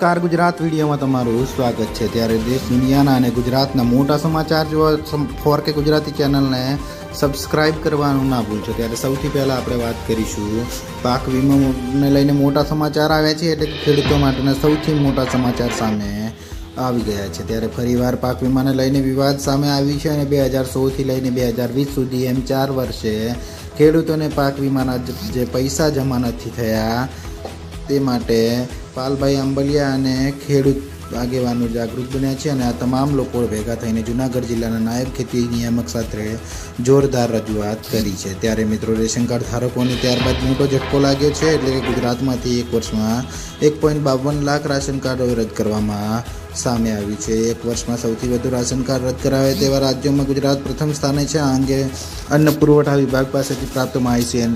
નમસ્કાર, ગુજરાત વિડીયોમાં તમારું સ્વાગત છે. ત્યારે દેશ દુનિયાના અને ગુજરાતના મોટા સમાચાર જોવા ફોર કે ગુજરાતી ચેનલને સબસ્ક્રાઇબ કરવાનું ના ભૂલશો. ત્યારે સૌથી પહેલાં આપણે વાત કરીશું પાક વીમાને લઈને મોટા સમાચાર આવ્યા છે, એટલે ખેડૂતો માટેના સૌથી મોટા સમાચાર સામે આવી ગયા છે. ત્યારે ફરીવાર પાક વીમાને લઈને વિવાદ સામે આવ્યું છે અને બે હજાર સોળથી લઈને બે હજાર વીસ સુધી એમ ચાર વર્ષે ખેડૂતોને પાક વીમાના જે પૈસા જમા નથી થયા, તે માટે પાલભાઈ આંબલિયા અને ખેડૂત આગેવાનો જાગૃત બન્યા છે અને આ તમામ લોકો ભેગા થઈને જુનાગઢ જિલ્લાના નાયબ ખેતી નિયામક સાથે જોરદાર રજૂઆત કરી છે. ત્યારે મિત્રો રેશન કાર્ડ ધારકોને ત્યારબાદ મોટો ઝટકો લાગ્યો છે એટલે કે ગુજરાતમાંથી એક વર્ષમાં એક પોઈન્ટ બાવન લાખ રાશન કાર્ડો રદ કરવામાં સામે આવ્યું છે. એક વર્ષમાં સૌથી વધુ રાશન કાર્ડ રદ કરાવે તેવા રાજ્યોમાં ગુજરાત પ્રથમ સ્થાને છે. આ અંગે અન્ન પુરવઠા વિભાગ પાસેથી પ્રાપ્ત માહિતી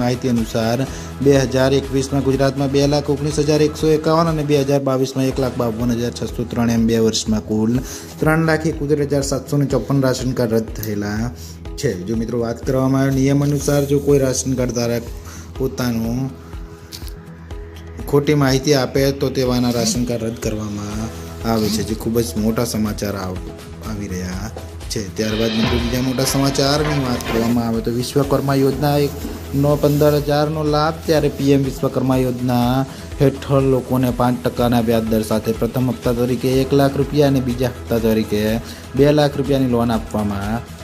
માહિતી અનુસાર બે હજાર એકવીસમાં ગુજરાતમાં બે લાખ ઓગણીસ હજાર એકસો એકાવન અને બે હજાર બાવીસમાં એક લાખ બાવન હજાર છસો ત્રણ એમ બે વર્ષમાં કુલ ત્રણ લાખ એકોતેર હજાર સાતસો ને ચોપન રાશન કાર્ડ રદ થયેલા છે. જો મિત્રો વાત કરવામાં આવે નિયમ અનુસાર જો કોઈ રાશન કાર્ડ ધારક પોતાનું ખોટી માહિતી આપે તો તેવાના રાશન કાર્ડ રદ કરવામાં આવે છે, જે ખૂબ જ મોટા સમાચાર આવ- રહ્યા છે. ત્યારબાદ મિત્રો બીજા મોટા સમાચારની વાત કરવામાં આવે તો વિશ્વકર્મા યોજના એક નો પંદર હજારનો લાભ ત્યારે પીએમ વિશ્વકર્મા યોજના હેઠળ લોકોને પાંચ ટકાના વ્યાજ દર સાથે પ્રથમ હપ્તા તરીકે એક લાખ રૂપિયા અને બીજા હપ્તા તરીકે બે લાખ રૂપિયાની લોન આપવામાં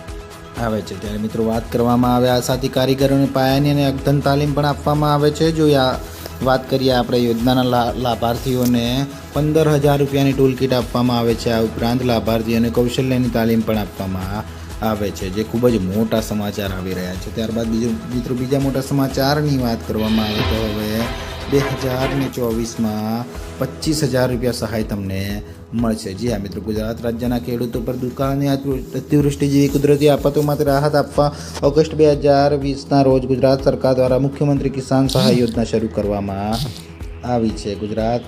આવે છે. ત્યારે મિત્રો વાત કરવામાં આવે આ સાથે કારીગરોને પાયાની અને અગધન તાલીમ પણ આપવામાં આવે છે. જો આ વાત કરીએ આપણે યોજનાના લાભાર્થીઓને પંદર હજાર રૂપિયાની ટૂલ કિટ આપવામાં આવે છે. આ ઉપરાંત લાભાર્થીઓને કૌશલ્યની તાલીમ પણ આપવામાં આવે છે, જે ખૂબ જ મોટા સમાચાર આવી રહ્યા છે. ત્યારબાદ બીજું, મિત્રો, બીજા મોટા સમાચારની વાત કરવામાં આવે તો હવે બે હજારને ચોવીસમાં પચીસ હજાર રૂપિયા સહાય તમને મળશે. જી હા, મિત્રો, ગુજરાત રાજ્યના ખેડૂતો પર દુકાળની અતિ- અતિવૃષ્ટિ જેવી કુદરતી આફતોમાંથી રાહત આપવા ઓગસ્ટ બે હજાર વીસના રોજ ગુજરાત સરકાર દ્વારા મુખ્યમંત્રી કિસાન સહાય યોજના શરૂ કરવામાં આવી છે. ગુજરાત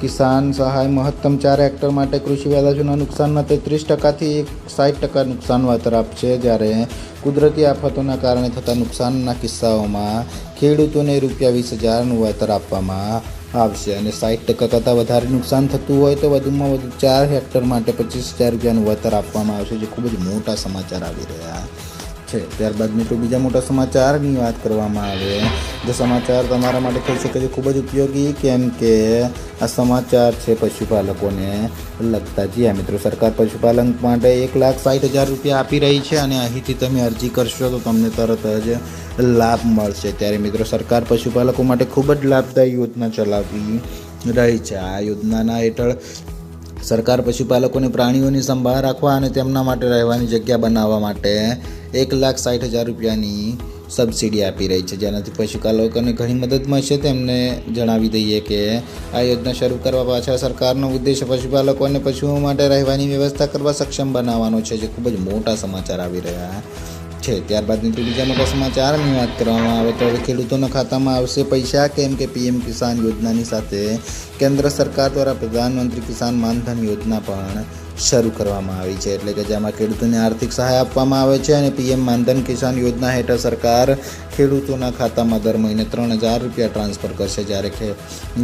કિસાન સહાય મહત્તમ ચાર હેક્ટર માટે કૃષિ પેદાશોના નુકસાનના તેત્રીસ ટકાથી સાઠ ટકા નુકસાન વળતર આપશે જ્યારે કુદરતી આફતોના કારણે થતા નુકસાનના કિસ્સાઓમાં ખેડૂતોને રૂપિયા વીસ હજારનું વળતર આપવામાં આવશે અને સાઠ ટકા કરતાં વધારે નુકસાન થતું હોય તો વધુમાં વધુ ચાર હેક્ટર માટે પચીસ હજાર રૂપિયાનું વળતર આપવામાં આવશે, જે ખૂબ જ મોટા સમાચાર આવી રહ્યા. છે. ત્યારબાદ મિત્રો બીજા મોટા સમાચારની વાત કરવામાં આવે, જે સમાચાર તમારા માટે થઈ શકે છે ખૂબ જ ઉપયોગી, કેમ કે આ સમાચાર છે પશુપાલકોને લગતા. જી હા મિત્રો, સરકાર પશુપાલન માટે એક લાખ સાઠ હજાર રૂપિયા આપી રહી છે અને અહીંથી તમે અરજી કરશો તો તમને તરત જ લાભ મળશે. ત્યારે મિત્રો, સરકાર પશુપાલકો માટે ખૂબ જ લાભદાયી યોજના ચલાવી રહી છે. આ યોજનાના હેઠળ સરકાર પશુપાલકોને પ્રાણીઓની સંભાળ રાખવા અને તેમના માટે રહેવાની જગ્યા બનાવવા માટે એક લાખ સાઠ હજાર રૂપિયાની સબસિડી આપી રહી છે. જેનાથી પશુપાલકોને ઘણી મદદ મળશે તેમને જણાવી દઈએ કે આ યોજના શરૂ કરવા પાછળ સરકારનો ઉદ્દેશ પશુપાલકો અને પશુઓ માટે રહેવાની વ્યવસ્થા કરવા સક્ષમ બનાવવાનો છે, જે ખૂબ જ મોટા સમાચાર આવી રહ્યા છે. ત્યારબાદ મિત્રો બીજા મોટા સમાચારની વાત કરવામાં આવે તો હવે ખેડૂતોના ખાતામાં આવશે પૈસા, કેમ કે પીએમ કિસાન યોજનાની સાથે કેન્દ્ર સરકાર દ્વારા પ્રધાનમંત્રી કિસાન માનધન યોજના પણ શરૂ કરવામાં આવી છે. એટલે કે જેમાં ખેડૂતોને આર્થિક સહાય આપવામાં આવે છે અને પીએમ માનધન કિસાન યોજના હેઠળ સરકાર ખેડૂતોના ખાતામાં દર મહિને ત્રણ હજાર રૂપિયા ટ્રાન્સફર કરશે. જ્યારે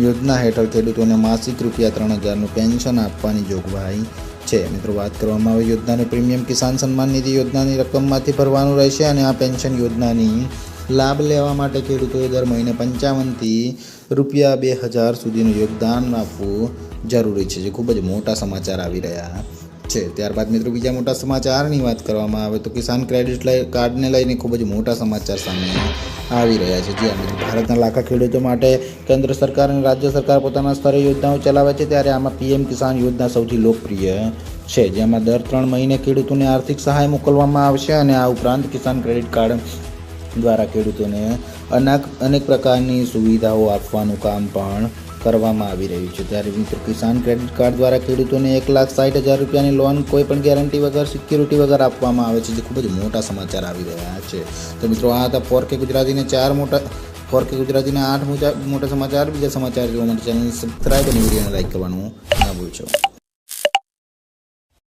યોજના હેઠળ ખેડૂતોને માસિક રૂપિયા ત્રણ હજારનું પેન્શન આપવાની જોગવાઈ છે. મિત્રો, વાત કરવામાં આવે, યોજનાની પ્રીમિયમ કિસાન સન્માન નિધિ યોજનાની રકમમાંથી ભરવાનું રહેશે અને આ પેન્શન યોજનાની લાભ લેવા માટે ખેડૂતોએ દર મહિને પંચાવનથી રૂપિયા બે હજાર સુધીનું યોગદાન આપવું જરૂરી છે, જે ખૂબ જ મોટા સમાચાર આવી રહ્યા છે. ત્યારબાદ મિત્રો, બીજા મોટા સમાચારની વાત કરવામાં આવે તો કિસાન ક્રેડિટ કાર્ડને લઈને ખૂબ જ મોટા સમાચાર સામે આવી રહ્યા છે. જી ભારતના લાખા ખેડૂતો માટે કેન્દ્ર સરકાર અને રાજ્ય સરકાર પોતાના સ્તરે યોજનાઓ ચલાવે છે ત્યારે આમાં પીએમ કિસાન યોજના સૌથી લોકપ્રિય છે, જેમાં દર ત્રણ મહિને ખેડૂતોને આર્થિક સહાય મોકલવામાં આવશે અને આ ઉપરાંત કિસાન ક્રેડિટ કાર્ડ દ્વારા ખેડૂતોને અનેક અનેક પ્રકારની સુવિધાઓ આપવાનું કામ પણ કરવામાં આવી રહ્યું છે. ત્યારે મિત્રો કિસાન ક્રેડિટ કાર્ડ દ્વારા ખેડૂતોને એક લાખ સાઠ હજાર રૂપિયાની લોન, કોઈ પણ ગેરંટી વગર, સિક્યુરિટી વગર આપવામાં આવે છે, જે ખૂબ જ મોટા સમાચાર આવી રહ્યા છે. તો મિત્રો, આ હતા ફોર કે ગુજરાતીને ચાર મોટા ફોર કે ગુજરાતીના આઠ મોટા સમાચાર. બીજા સમાચાર જોવા માટે ચેનલ સબસ્ક્રાઈબ અને વિડીયોને લાઈક કરવાનું ના ભૂલશો.